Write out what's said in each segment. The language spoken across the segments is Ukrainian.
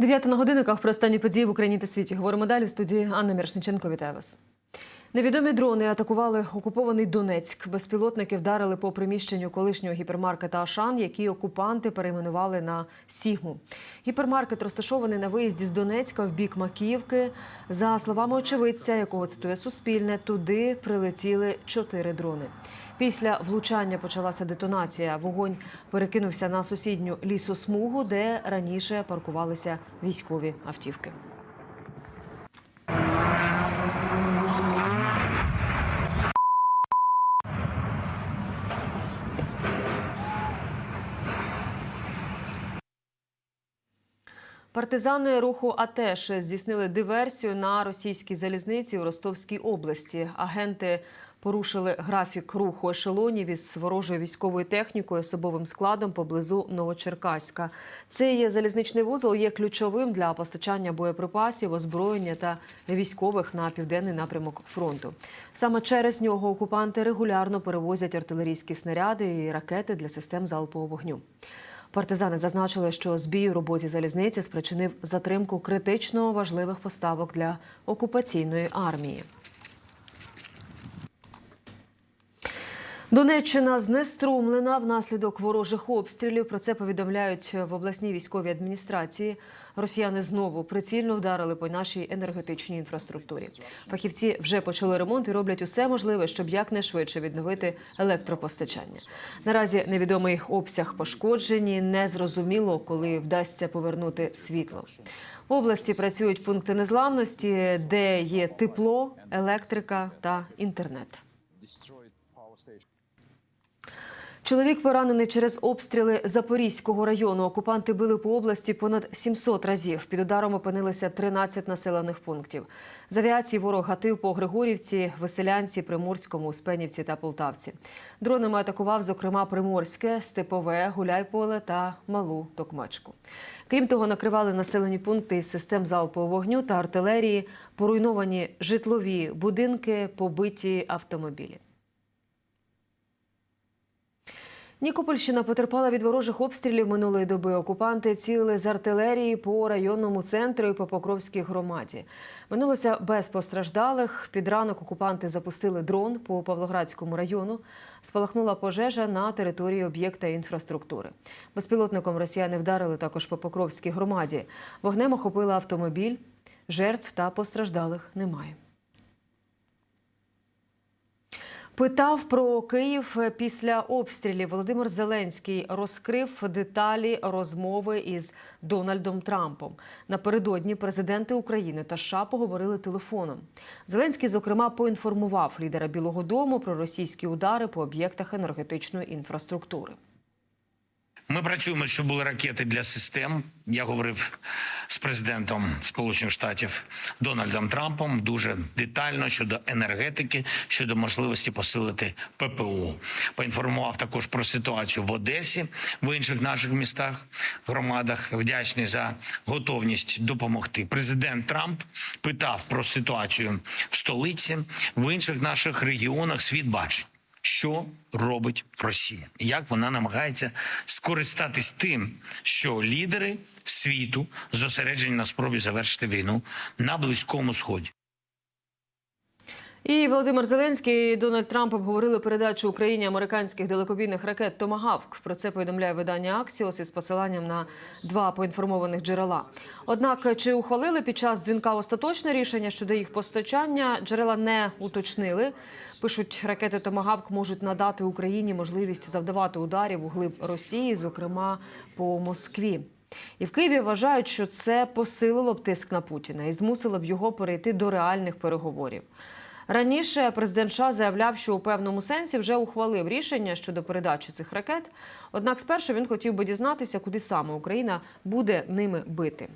Дев'ята на годинниках про останні події в Україні та світі. Говоримо далі в студії Анна Мірошниченко. Вітаю вас. Невідомі дрони атакували окупований Донецьк. Безпілотники вдарили по приміщенню колишнього гіпермаркета Ашан, який окупанти перейменували на Сігму. Гіпермаркет розташований на виїзді з Донецька в бік Макіївки. За словами очевидця, якого цитує Суспільне, туди прилетіли чотири дрони. Після влучання почалася детонація. Вогонь перекинувся на сусідню лісосмугу, де раніше паркувалися військові автівки. Партизани руху АТЕШ здійснили диверсію на російській залізниці у Ростовській області. Агенти порушили графік руху ешелонів із ворожою військовою технікою, особовим складом поблизу Новочеркаська. Цей залізничний вузол є ключовим для постачання боєприпасів, озброєння та військових на південний напрямок фронту. Саме через нього окупанти регулярно перевозять артилерійські снаряди і ракети для систем залпового вогню. Партизани зазначили, що збій у роботі залізниці спричинив затримку критично важливих поставок для окупаційної армії. Донеччина знеструмлена внаслідок ворожих обстрілів. Про це повідомляють в обласній військовій адміністрації. Росіяни знову прицільно вдарили по нашій енергетичній інфраструктурі. Фахівці вже почали ремонт і роблять усе можливе, щоб якнайшвидше відновити електропостачання. Наразі невідомий обсяг пошкоджені. Незрозуміло, коли вдасться повернути світло. В області працюють пункти незламності, де є тепло, електрика та інтернет. Чоловік поранений через обстріли Запорізького району. Окупанти били по області понад 700 разів. Під ударом опинилися 13 населених пунктів. З авіації ворог гатив по Григорівці, Веселянці, Приморському, Успенівці та Полтавці. Дронами атакував, зокрема, Приморське, Степове, Гуляйполе та Малу Токмачку. Крім того, накривали населені пункти із систем залпового вогню та артилерії, поруйновані житлові будинки, побиті автомобілі. Нікопольщина потерпала від ворожих обстрілів минулої доби. Окупанти цілили з артилерії по районному центру і по Покровській громаді. Минулося без постраждалих. Під ранок окупанти запустили дрон по Павлоградському району. Спалахнула пожежа на території об'єкта інфраструктури. Безпілотником росіяни вдарили також по Покровській громаді. Вогнем охопили автомобіль. Жертв та постраждалих немає. Питав про Київ після обстрілів. Володимир Зеленський розкрив деталі розмови із Дональдом Трампом. Напередодні президенти України та США поговорили телефоном. Зеленський, зокрема, поінформував лідера Білого Дому про російські удари по об'єктах енергетичної інфраструктури. Ми працюємо, щоб були ракети для систем. Я говорив з президентом Сполучених Штатів Дональдом Трампом дуже детально щодо енергетики, щодо можливості посилити ППО. Поінформував також про ситуацію в Одесі, в інших наших містах, громадах. Вдячний за готовність допомогти. Президент Трамп питав про ситуацію в столиці, в інших наших регіонах. Світ бачить що робить Росія, як вона намагається скористатись тим, що лідери світу зосереджені на спробі завершити війну на близькому сході. І Володимир Зеленський і Дональд Трамп обговорили передачу Україні американських далекобійних ракет Томагавк. Про це повідомляє видання Аксіос із посиланням на два поінформованих джерела. Однак, чи ухвалили під час дзвінка остаточне рішення щодо їх постачання, джерела не уточнили. Пишуть, ракети Томагавк можуть надати Україні можливість завдавати ударів у глиб Росії, зокрема по Москві. І в Києві вважають, що це посилило б тиск на Путіна і змусило б його перейти до реальних переговорів. Раніше президент США заявляв, що у певному сенсі вже ухвалив рішення щодо передачі цих ракет. Однак спершу він хотів би дізнатися, куди саме Україна буде ними бити.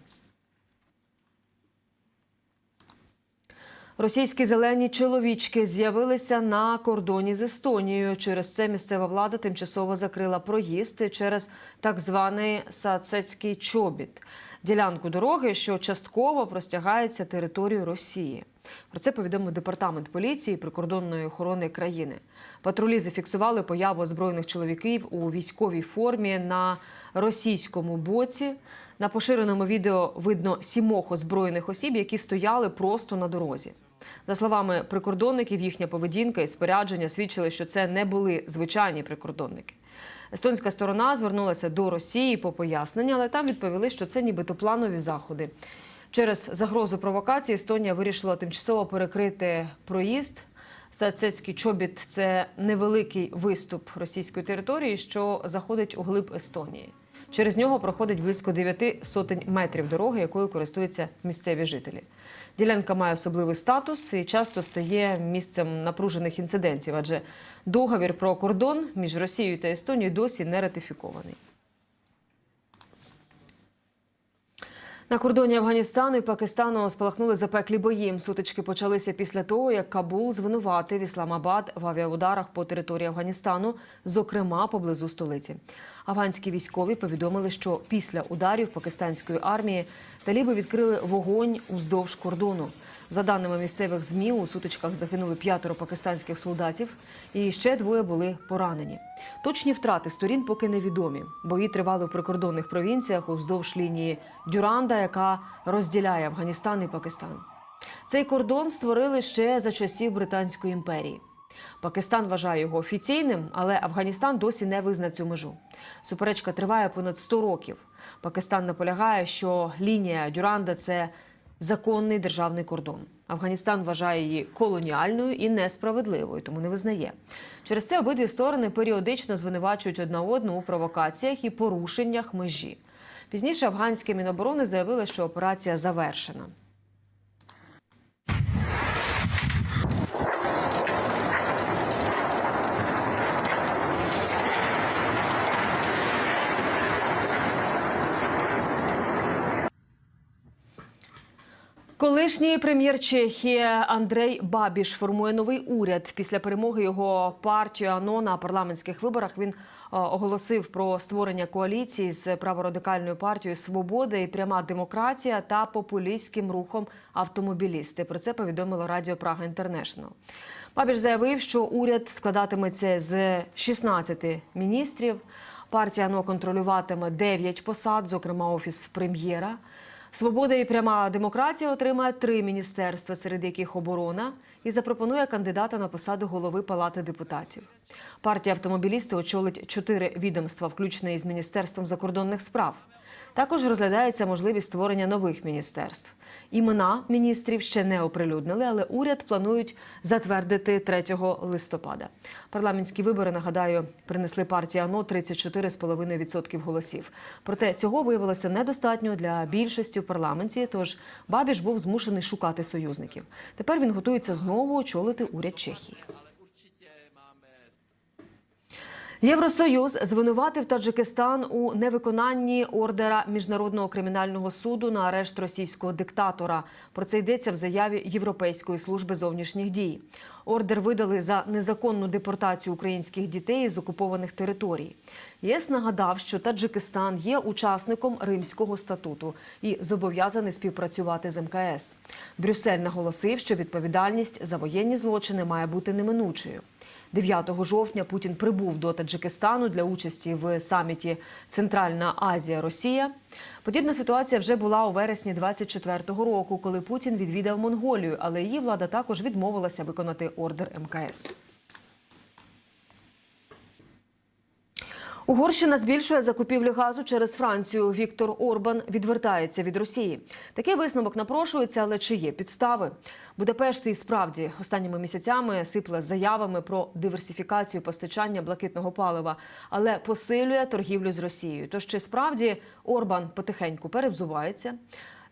Російські зелені чоловічки з'явилися на кордоні з Естонією. Через це місцева влада тимчасово закрила проїзд через так званий Сацецький чобіт ділянку дороги, що частково простягається територією Росії. Про це повідомив департамент поліції прикордонної охорони країни. Патрулі зафіксували появу озброєних чоловіків у військовій формі на російському боці. На поширеному відео видно сімох озброєних осіб, які стояли просто на дорозі. За словами прикордонників, їхня поведінка і спорядження свідчили, що це не були звичайні прикордонники. Естонська сторона звернулася до Росії по пояснення, але там відповіли, що це нібито планові заходи. Через загрозу провокації Естонія вирішила тимчасово перекрити проїзд. Сацецький чобіт це невеликий виступ російської території, що заходить у глиб Естонії. Через нього проходить близько 9 сотень метрів дороги, якою користуються місцеві жителі. Ділянка має особливий статус і часто стає місцем напружених інцидентів, адже договір про кордон між Росією та Естонією досі не ратифікований. На кордоні Афганістану і Пакистану спалахнули запеклі бої. Сутички почалися після того, як Кабул звинуватив Ісламабад в авіаударах по території Афганістану, зокрема поблизу столиці. Афганські військові повідомили, що після ударів пакистанської армії таліби відкрили вогонь уздовж кордону. За даними місцевих змі, у сутичках загинули п'ятеро пакистанських солдатів, і ще двоє були поранені. Точні втрати сторін поки невідомі. Бої тривали в прикордонних провінціях уздовж лінії Дюранда, яка розділяє Афганістан і Пакистан. Цей кордон створили ще за часів Британської імперії. Пакистан вважає його офіційним, але Афганістан досі не визнав цю межу. Суперечка триває понад 100 років. Пакистан наполягає, що лінія Дюранда це законний державний кордон. Афганістан вважає її колоніальною і несправедливою, тому не визнає. Через це обидві сторони періодично звинувачують одна одну у провокаціях і порушеннях межі. Пізніше афганське міноборони заявило, що операція завершена. Колишній прем'єр Чехії Андрей Бабіш формує новий уряд. Після перемоги його партії АНО на парламентських виборах він е, оголосив про створення коаліції з праворадикальною партією Свобода і пряма демократія та популістським рухом автомобілісти. Про це повідомило Радіо Прага Інтернешнл. Бабіш заявив, що уряд складатиметься з 16 міністрів. Партія АНО контролюватиме 9 посад, зокрема офіс прем'єра. Свобода і пряма демократія отримає три міністерства, серед яких оборона, і запропонує кандидата на посаду голови Палати депутатів. Партія автомобілісти очолить чотири відомства, включно із міністерством закордонних справ. Також розглядається можливість створення нових міністерств. Імена міністрів ще не оприлюднили, але уряд планують затвердити 3 листопада. Парламентські вибори, нагадаю, принесли партії АНО 34,5% голосів. Проте цього виявилося недостатньо для більшості в парламенті. Тож Бабіш був змушений шукати союзників. Тепер він готується знову очолити уряд Чехії. Євросоюз звинуватив Таджикистан у невиконанні ордера міжнародного кримінального суду на арешт російського диктатора. Про це йдеться в заяві Європейської служби зовнішніх дій. Ордер видали за незаконну депортацію українських дітей з окупованих територій. ЄС нагадав, що Таджикистан є учасником Римського статуту і зобов'язаний співпрацювати з МКС. Брюссель наголосив, що відповідальність за воєнні злочини має бути неминучою. 9 жовтня Путін прибув до Таджикистану для участі в саміті Центральна Азія Росія. Подібна ситуація вже була у вересні 24-го року, коли Путін відвідав Монголію, але її влада також відмовилася виконати ордер МКС. Угорщина збільшує закупівлю газу через Францію. Віктор Орбан відвертається від Росії. Такий висновок напрошується, але чи є підстави? Будапешт і справді останніми місяцями сипле заявами про диверсифікацію постачання блакитного палива, але посилює торгівлю з Росією. Тож чи справді Орбан потихеньку перевзувається?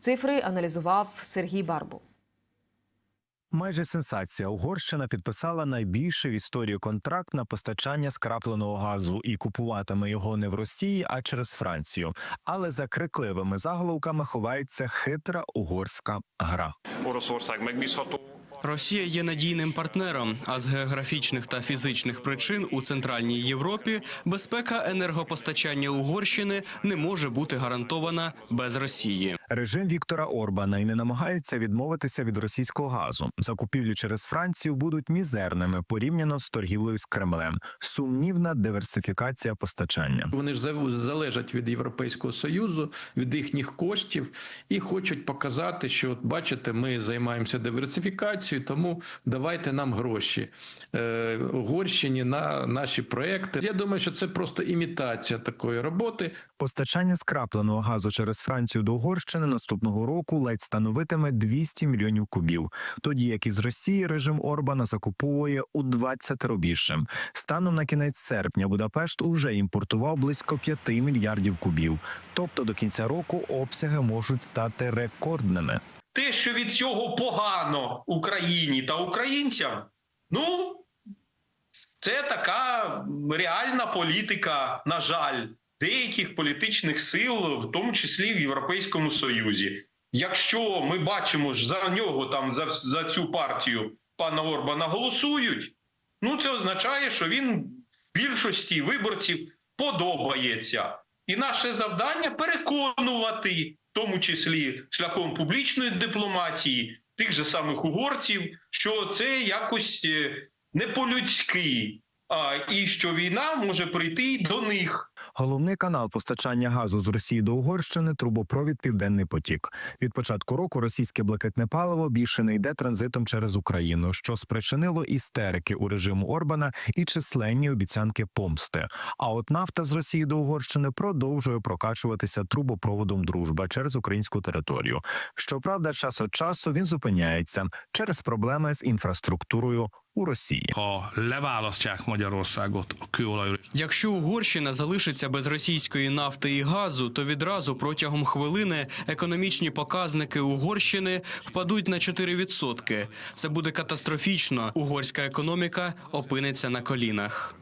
Цифри аналізував Сергій Барбу. Майже сенсація. Угорщина підписала найбільший в історії контракт на постачання скрапленого газу і купуватиме його не в Росії, а через Францію. Але за крикливими заголовками ховається хитра угорська гра. Росія є надійним партнером, а з географічних та фізичних причин у центральній Європі безпека енергопостачання Угорщини не може бути гарантована без Росії. Режим Віктора Орбана і не намагається відмовитися від російського газу. Закупівлі через Францію будуть мізерними порівняно з торгівлею з Кремлем. Сумнівна диверсифікація постачання. Вони ж залежать від Європейського союзу, від їхніх коштів і хочуть показати, що от бачите, ми займаємося диверсифікацією, тому давайте нам гроші е, Угорщині на наші проекти. Я думаю, що це просто імітація такої роботи. Постачання скрапленого газу через Францію до Угорщини наступного року ледь становитиме 200 мільйонів кубів, тоді як із Росії режим Орбана закуповує у 20 більше. Станом на кінець серпня Будапешт уже імпортував близько 5 мільярдів кубів. Тобто до кінця року обсяги можуть стати рекордними. те, що від цього погано Україні та українцям, ну це така реальна політика, на жаль, деяких політичних сил, в тому числі в Європейському Союзі. Якщо ми бачимо ж за нього там за, за цю партію пана Орбана голосують, ну це означає, що він більшості виборців подобається. І наше завдання переконувати, в тому числі шляхом публічної дипломатії, тих же самих угорців, що це якось е, не по-людськи, і що війна може прийти до них. Головний канал постачання газу з Росії до Угорщини трубопровід Південний потік. Від початку року російське блакитне паливо більше не йде транзитом через Україну, що спричинило істерики у режиму Орбана і численні обіцянки помсти. А от нафта з Росії до Угорщини продовжує прокачуватися трубопроводом дружба через українську територію. Щоправда, час від часу він зупиняється через проблеми з інфраструктурою у Росії. kőolajról. Якщо Угорщина залишиться без російської нафти і газу, то відразу протягом хвилини економічні показники Угорщини впадуть на 4%. Це буде катастрофічно. Угорська економіка опиниться на колінах.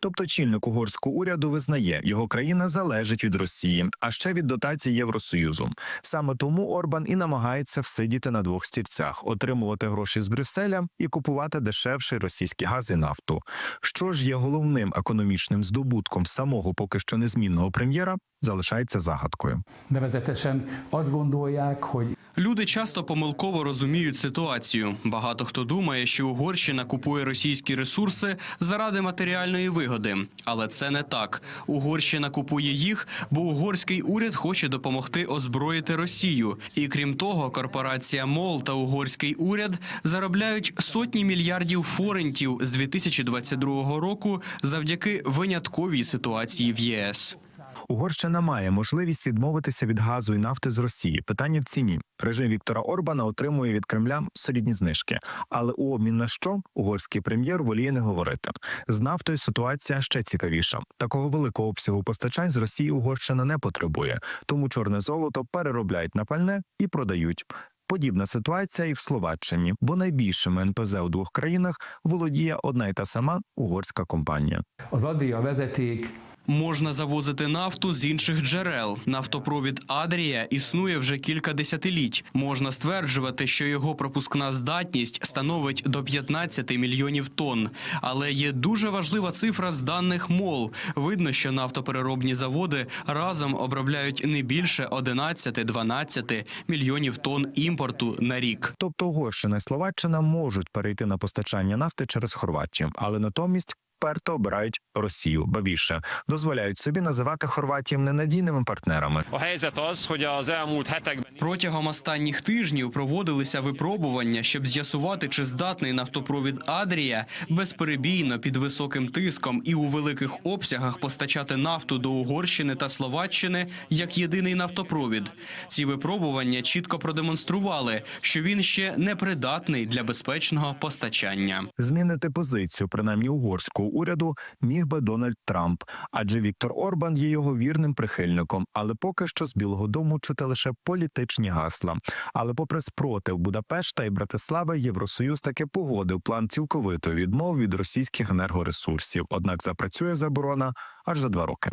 Тобто чільник угорського уряду визнає, його країна залежить від Росії, а ще від дотацій Євросоюзу. Саме тому Орбан і намагається всидіти на двох стільцях, отримувати гроші з Брюсселя і купувати дешевший російський газ і нафту. Що ж є головним економічним здобутком самого поки що незмінного прем'єра, залишається загадкою. Nevezetesen azt gondolják, hogy Люди часто помилково розуміють ситуацію. Багато хто думає, що Угорщина купує російські ресурси заради матеріальної вигоди, але це не так. Угорщина купує їх, бо угорський уряд хоче допомогти озброїти Росію. І крім того, корпорація МОЛ та угорський уряд заробляють сотні мільярдів форентів з 2022 року завдяки винятковій ситуації в ЄС. Угорщина має можливість відмовитися від газу і нафти з Росії. Питання в ціні. Режим Віктора Орбана отримує від Кремля солідні знижки, але у обмін на що угорський прем'єр воліє не говорити. З нафтою ситуація ще цікавіша. Такого великого обсягу постачань з Росії Угорщина не потребує, тому чорне золото переробляють на пальне і продають. Подібна ситуація і в Словаччині, бо найбільшими НПЗ у двох країнах володіє одна й та сама угорська компанія. Можна завозити нафту з інших джерел. Нафтопровід Адрія існує вже кілька десятиліть. Можна стверджувати, що його пропускна здатність становить до 15 мільйонів тонн. Але є дуже важлива цифра з даних МОЛ. Видно, що нафтопереробні заводи разом обробляють не більше 11-12 мільйонів тонн імпорту на рік. Тобто Угорщина і Словаччина можуть перейти на постачання нафти через Хорватію, але натомість. Перто обирають Росію, ба більше дозволяють собі називати Хорватію ненадійними партнерами. Протягом останніх тижнів проводилися випробування, щоб з'ясувати, чи здатний нафтопровід Адрія безперебійно під високим тиском і у великих обсягах постачати нафту до Угорщини та Словаччини як єдиний нафтопровід. Ці випробування чітко продемонстрували, що він ще не придатний для безпечного постачання. Змінити позицію, принаймні угорського уряду, міг би Дональд Трамп, адже Віктор Орбан є його вірним прихильником. Але поки що з Білого Дому чути лише політичні гасла. Але, попри спротив Будапешта і Братислави, Євросоюз таки погодив план цілковитої відмови від російських енергоресурсів. Однак запрацює заборона аж за два роки.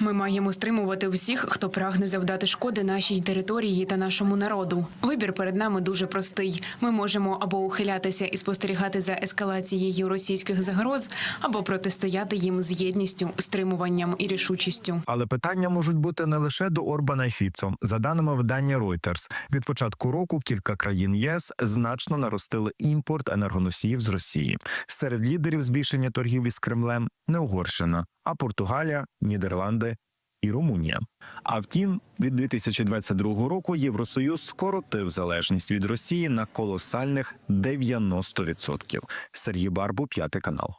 Ми маємо стримувати всіх, хто прагне завдати шкоди нашій території та нашому народу. Вибір перед нами дуже простий. Ми можемо або ухилятися і спостерігати за ескалацією російських загроз, або протистояти їм з єдністю, стримуванням і рішучістю. Але питання можуть бути не лише до Орбана і Фіцо. За даними видання Reuters, від початку року кілька країн ЄС значно наростили імпорт енергоносіїв з Росії. Серед лідерів збільшення торгівлі з Кремлем не Угорщина, а Португалія, Нідерланди. І Румунія. А втім, від 2022 року Євросоюз скоротив залежність від Росії на колосальних 90%. Сергій Барбу, п'ятий канал.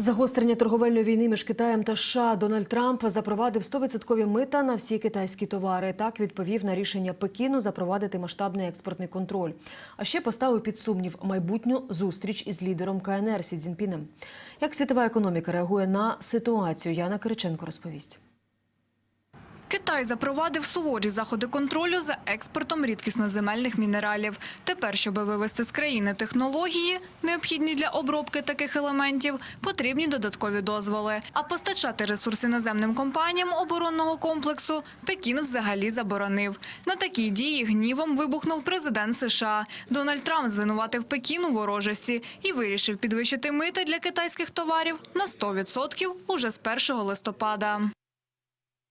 Загострення торговельної війни між Китаєм та США Дональд Трамп запровадив 100% мита на всі китайські товари. Так відповів на рішення Пекіну запровадити масштабний експортний контроль. А ще поставив під сумнів майбутню зустріч із лідером КНР Сі Цзіньпінем. Як світова економіка реагує на ситуацію? Яна Кириченко розповість. Китай запровадив суворі заходи контролю за експортом рідкісноземельних мінералів. Тепер, щоб вивести з країни технології, необхідні для обробки таких елементів, потрібні додаткові дозволи. А постачати ресурс іноземним компаніям оборонного комплексу Пекін взагалі заборонив. На такій дії гнівом вибухнув президент США. Дональд Трамп звинуватив Пекін у ворожості і вирішив підвищити мити для китайських товарів на 100% уже з 1 листопада.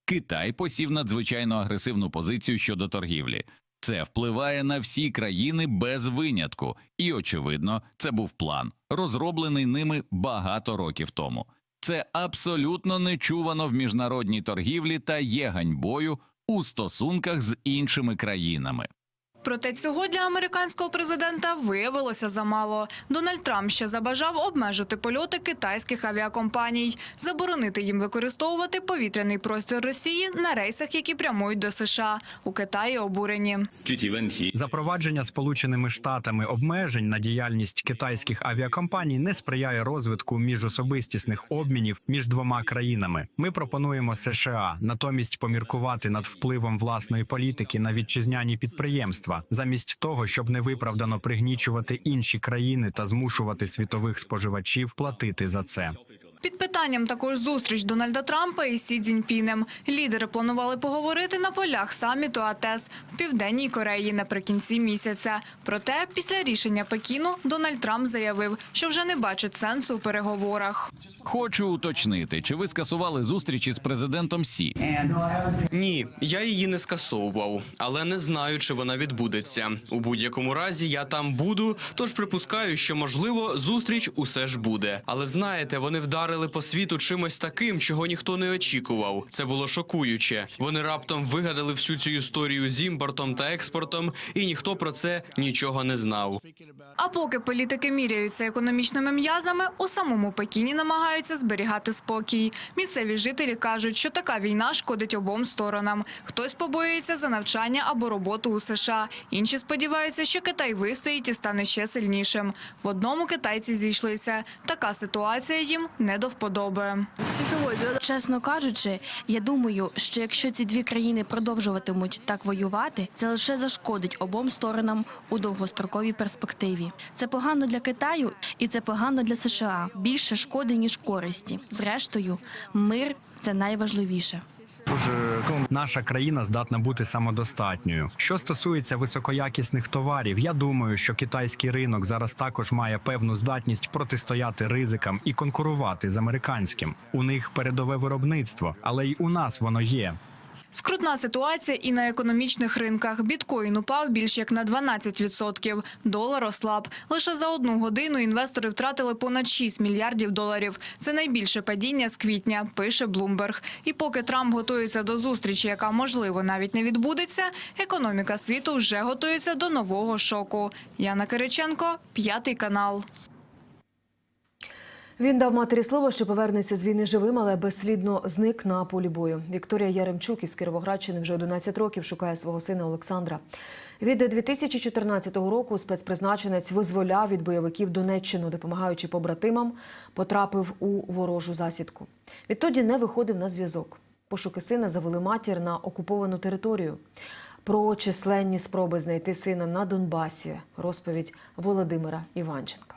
Китай посів надзвичайно агресивну позицію щодо торгівлі. Це впливає на всі країни без винятку, і очевидно, це був план, розроблений ними багато років тому. Це абсолютно нечувано в міжнародній торгівлі та є ганьбою у стосунках з іншими країнами. Проте цього для американського президента виявилося замало. Дональд Трамп ще забажав обмежити польоти китайських авіакомпаній, заборонити їм використовувати повітряний простір Росії на рейсах, які прямують до США. У Китаї обурені. Запровадження Сполученими Штатами обмежень на діяльність китайських авіакомпаній не сприяє розвитку міжособистісних обмінів між двома країнами. Ми пропонуємо США натомість поміркувати над впливом власної політики на вітчизняні підприємства, замість того, щоб невиправдано пригнічувати інші країни та змушувати світових споживачів платити за це. Під питанням також зустріч Дональда Трампа із Сі Цзіньпінем. Лідери планували поговорити на полях саміту АТЕС в південній Кореї наприкінці місяця. Проте, після рішення Пекіну, Дональд Трамп заявив, що вже не бачить сенсу у переговорах. Хочу уточнити, чи ви скасували зустрічі з президентом Сі? Ні, я її не скасовував, але не знаю, чи вона відбудеться. У будь-якому разі я там буду, тож припускаю, що можливо зустріч усе ж буде. Але знаєте, вони вдарили по світу чимось таким, чого ніхто не очікував. Це було шокуюче. Вони раптом вигадали всю цю історію з імпортом та експортом, і ніхто про це нічого не знав. А поки політики міряються економічними м'язами, у самому Пекіні намагаються зберігати спокій. Місцеві жителі кажуть, що така війна шкодить обом сторонам. Хтось побоюється за навчання або роботу у США. Інші сподіваються, що Китай вистоїть і стане ще сильнішим. В одному китайці зійшлися. Така ситуація їм не до вподоби. Чесно кажучи, я думаю, що якщо ці дві країни продовжуватимуть так воювати, це лише зашкодить обом сторонам у довгостроковій перспективі. Це погано для Китаю і це погано для США. Більше шкоди ніж користі. Зрештою, мир це найважливіше. Наша країна здатна бути самодостатньою. Що стосується високоякісних товарів, я думаю, що китайський ринок зараз також має певну здатність протистояти ризикам і конкурувати з американським. У них передове виробництво, але й у нас воно є. Скрутна ситуація і на економічних ринках. Біткоін упав більш як на 12%. Долар ослаб. Лише за одну годину інвестори втратили понад 6 мільярдів доларів. Це найбільше падіння з квітня, пише Блумберг. І поки Трамп готується до зустрічі, яка можливо навіть не відбудеться, економіка світу вже готується до нового шоку. Яна Кириченко, п'ятий канал. Він дав матері слово, що повернеться з війни живим, але безслідно зник на полі бою. Вікторія Яремчук із Кіровоградщини вже 11 років шукає свого сина Олександра. Від 2014 року спецпризначенець визволяв від бойовиків Донеччину, допомагаючи побратимам, потрапив у ворожу засідку. Відтоді не виходив на зв'язок. Пошуки сина завели матір на окуповану територію. Про численні спроби знайти сина на Донбасі. Розповідь Володимира Іванченка.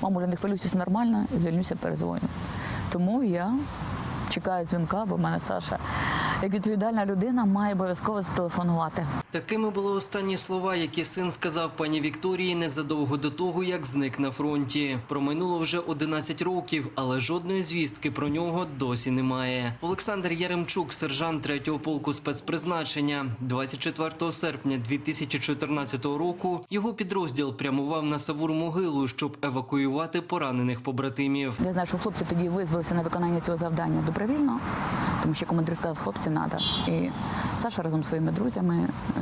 Мамуля, не хвилюйся, все нормально, звільнюся, перезвоню. Тому я чекаю дзвінка, бо в мене Саша, як відповідальна людина, має обов'язково зателефонувати. Такими були останні слова, які син сказав пані Вікторії незадовго до того, як зник на фронті. Проминуло вже 11 років, але жодної звістки про нього досі немає. Олександр Яремчук, сержант 3-го полку спецпризначення, 24 серпня 2014 року. Його підрозділ прямував на Савур могилу, щоб евакуювати поранених побратимів. Я знаю, що хлопці тоді визвалися на виконання цього завдання добровільно, тому що командир сказав, хлопці, треба. І Саша разом зі своїми друзями е,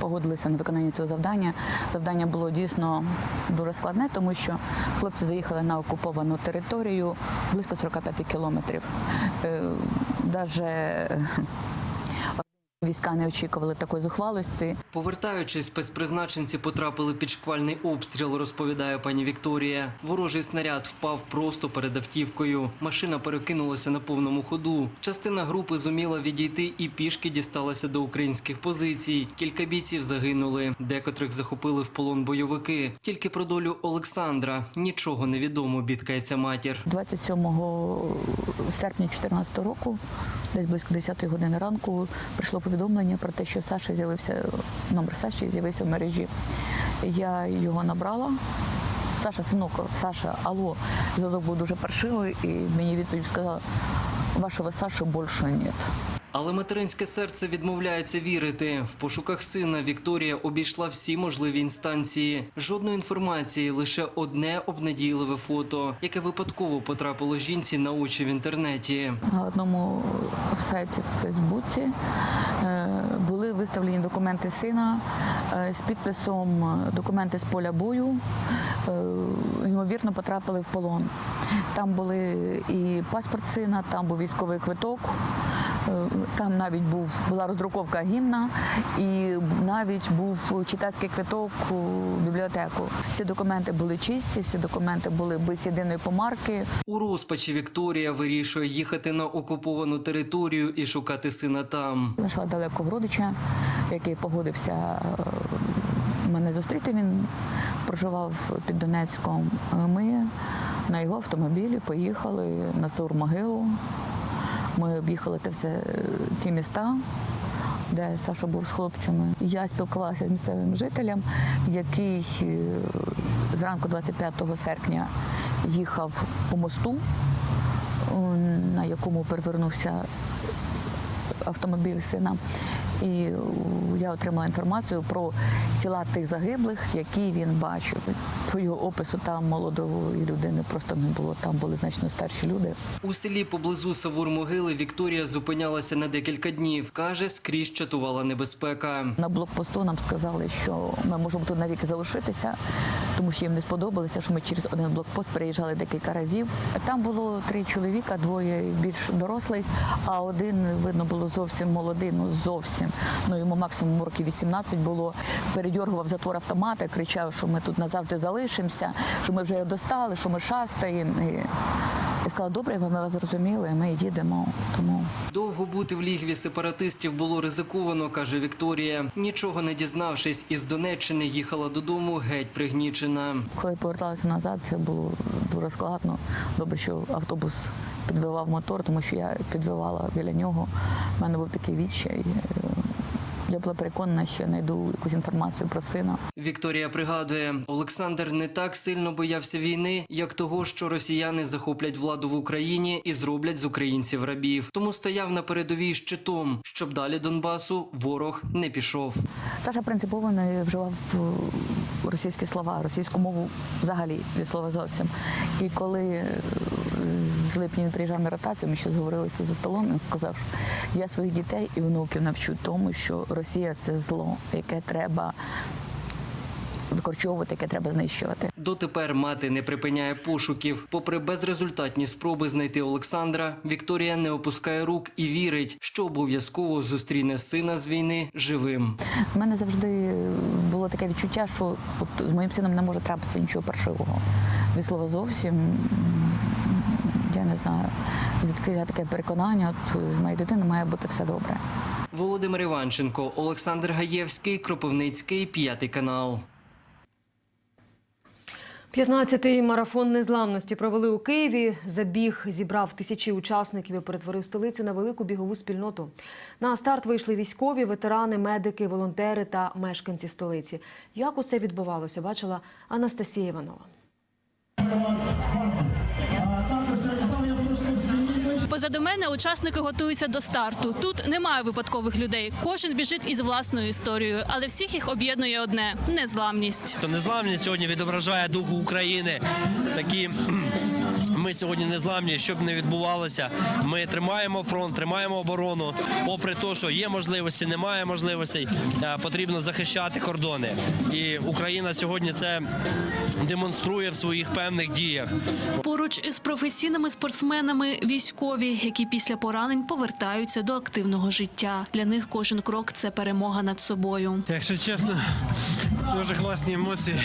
погодилися на виконання цього завдання. Завдання було дійсно дуже складне, тому що хлопці заїхали на окуповану територію близько 45 кілометрів. Навіть війська не очікували такої зухвалості. Повертаючись, спецпризначенці потрапили під шквальний обстріл, розповідає пані Вікторія. Ворожий снаряд впав просто перед автівкою. Машина перекинулася на повному ходу. Частина групи зуміла відійти і пішки дісталася до українських позицій. Кілька бійців загинули, декотрих захопили в полон бойовики. Тільки про долю Олександра нічого не відомо, бідкається матір. 27 серпня 2014 року, десь близько 10 години ранку, прийшло повідомлення про те, що Саша з'явився, номер Саші з'явився в мережі. Я його набрала. Саша, синок, Саша, алло, зв'язок був дуже паршивий, і мені відповідь сказала, вашого Саші більше нет. Але материнське серце відмовляється вірити. В пошуках сина Вікторія обійшла всі можливі інстанції. Жодної інформації, лише одне обнадійливе фото, яке випадково потрапило жінці на очі в інтернеті. На одному сайті в Фейсбуці е, були виставлені документи сина е, з підписом е, документи з поля бою. Ймовірно, потрапили в полон. Там були і паспорт сина, там був військовий квиток. Е, Там навіть був була роздруковка гімна, і навіть був читацький квиток у бібліотеку. Всі документи були чисті, всі документи були без єдиної помарки. У розпачі Вікторія вирішує їхати на окуповану територію і шукати сина там. Знайшла далекого родича, який погодився е, мене зустріти. Він проживав під Донецьком. Ми на його автомобілі поїхали на Саур-могилу. Ми об'їхали те все, е, ті міста. Де Саша був з хлопцями. Я спілкувалася з місцевим жителем, який е, зранку 25 серпня їхав по мосту, е, на якому перевернувся автомобіль сина. І я отримала інформацію про тіла тих загиблих, які він бачив. По його опису там молодої людини просто не було. Там були значно старші люди. У селі поблизу Савур-могили Вікторія зупинялася на декілька днів. Каже, скрізь чатувала небезпека. На блокпосту нам сказали, що ми можемо тут навіки залишитися, тому що їм не сподобалося, що ми через один блокпост переїжджали декілька разів. Там було три чоловіка, двоє більш дорослих, а один видно було зовсім молодий, ну зовсім. Ну йому максимум років 18 було. Передьоргував затвор автомата, кричав, що ми тут назавжди залишимося, що ми вже достали, що ми шастаємо. І я сказала, добре, ми вас зрозуміли, ми їдемо. Тому Довго бути в лігві сепаратистів було ризиковано, каже Вікторія. Нічого не дізнавшись, із Донеччини їхала додому геть пригнічена. Коли поверталася назад, це було дуже складно. Добре, що автобус підвивав мотор, тому що я підвивала біля нього. У мене був такий відчай. Я була переконана, що знайду якусь інформацію про сина. Вікторія пригадує, Олександр не так сильно боявся війни, як того, що росіяни захоплять владу в Україні і зроблять з українців рабів. Тому стояв на передовій щитом, щоб далі Донбасу ворог не пішов. Саша принципово не вживав е, російські слова, російську мову взагалі від слова зовсім. І коли е, в липні він приїжджав на ротацію, ми ще зговорилися за столом. Він сказав, що я своїх дітей і внуків навчу тому, що Росія це зло, яке треба викорчовувати, яке треба знищувати. Дотепер мати не припиняє пошуків. Попри безрезультатні спроби знайти Олександра, Вікторія не опускає рук і вірить, що обов'язково зустріне сина з війни живим. У мене завжди було таке відчуття, що от з моїм сином не може трапитися нічого паршивого. Від слова зовсім. Я не знаю, звідки я таке переконання, от з моєю дитиною має бути все добре. Володимир Іванченко, Олександр Гаєвський, Кропивницький, п'ятий канал. 15-й марафон незламності провели у Києві. Забіг зібрав тисячі учасників і перетворив столицю на велику бігову спільноту. На старт вийшли військові, ветерани, медики, волонтери та мешканці столиці. Як усе відбувалося, бачила Анастасія Іванова. Позаду мене учасники готуються до старту. Тут немає випадкових людей. Кожен біжить із власною історією, але всіх їх об'єднує одне незламність. То незламність сьогодні відображає духу України. Такі ми сьогодні незламні, що б не відбувалося. Ми тримаємо фронт, тримаємо оборону. Попри те, що є можливості, немає можливостей, е, потрібно захищати кордони. І Україна сьогодні це демонструє в своїх певних діях. Поруч із професійними спортсменами військові, які після поранень повертаються до активного життя. Для них кожен крок це перемога над собою. Якщо чесно, дуже класні емоції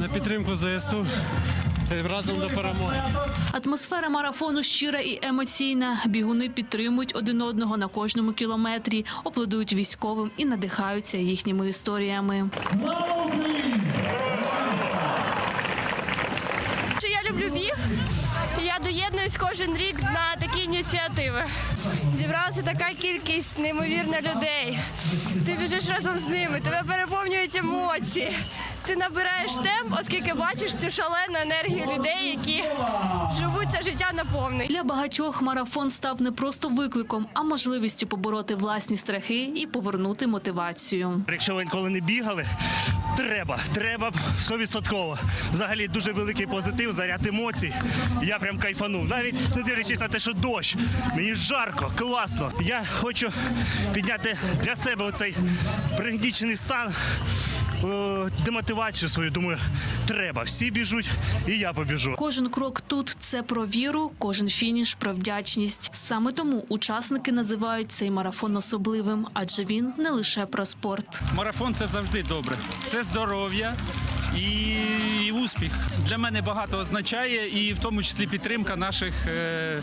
на підтримку ЗСУ разом до перемоги. Атмосфера марафону щира і емоційна. Бігуни підтримують один одного на кожному кілометрі, аплодують військовим і надихаються їхніми історіями. Я люблю біг. Я доєднуюсь кожен рік на такі ініціативи. Зібралася така кількість неймовірна людей. Ти біжиш разом з ними, тебе переповнюють емоції. Ти набираєш темп, оскільки бачиш цю шалену енергію людей, які живуть це життя наповну. Для багатьох марафон став не просто викликом, а можливістю побороти власні страхи і повернути мотивацію. Якщо ви ніколи не бігали, треба, треба 100%. Взагалі дуже великий позитив, заряд емоцій. Я прям кайфанув. Навіть не дивлячись на те, що дощ. Мені жарко, класно. Я хочу підняти для себе оцей пригнічений стан. Е, Демотивацію свою, думаю, треба. Всі біжуть, і я побіжу. Кожен крок тут це про віру, кожен фініш про вдячність. Саме тому учасники називають цей марафон особливим, адже він не лише про спорт. Марафон це завжди добре. Це здоров'я і, і успіх. Для мене багато означає, і в тому числі підтримка наших. Е...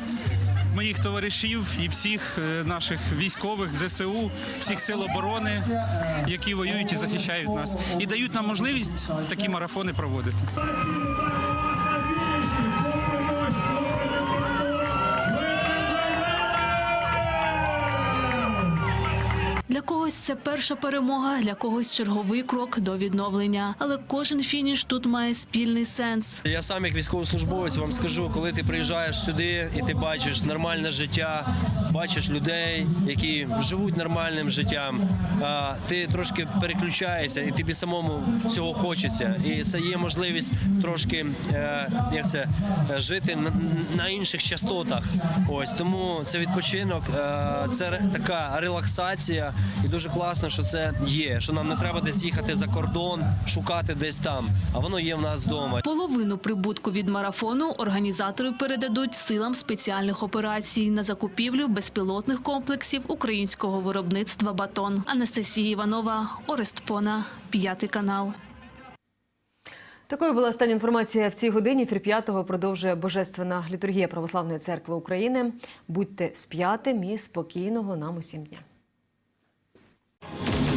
Моїх товаришів і всіх е, наших військових ЗСУ, всіх сил оборони, які воюють і захищають нас, і дають нам можливість такі марафони проводити. Для когось це перша перемога, для когось черговий крок до відновлення. Але кожен фініш тут має спільний сенс. Я сам, як військовослужбовець, вам скажу, коли ти приїжджаєш сюди і ти бачиш нормальне життя, бачиш людей, які живуть нормальним життям, ти трошки переключаєшся, і тобі самому цього хочеться. І це є можливість трошки е, як це жити на, на інших частотах. Ось тому це відпочинок, е, це така релаксація, і дуже класно, що це є. Що нам не треба десь їхати за кордон, шукати десь там, а воно є в нас вдома. Половину прибутку від марафону організатори передадуть силам спеціальних операцій на закупівлю безпілотних комплексів українського виробництва Батон. Анастасія Іванова, Орест Пона, п'ятий канал. Такою була остання інформація в цій годині. Ефір п'ятого продовжує Божественна літургія Православної церкви України. Будьте з п'ятим і спокійного нам усім дня. you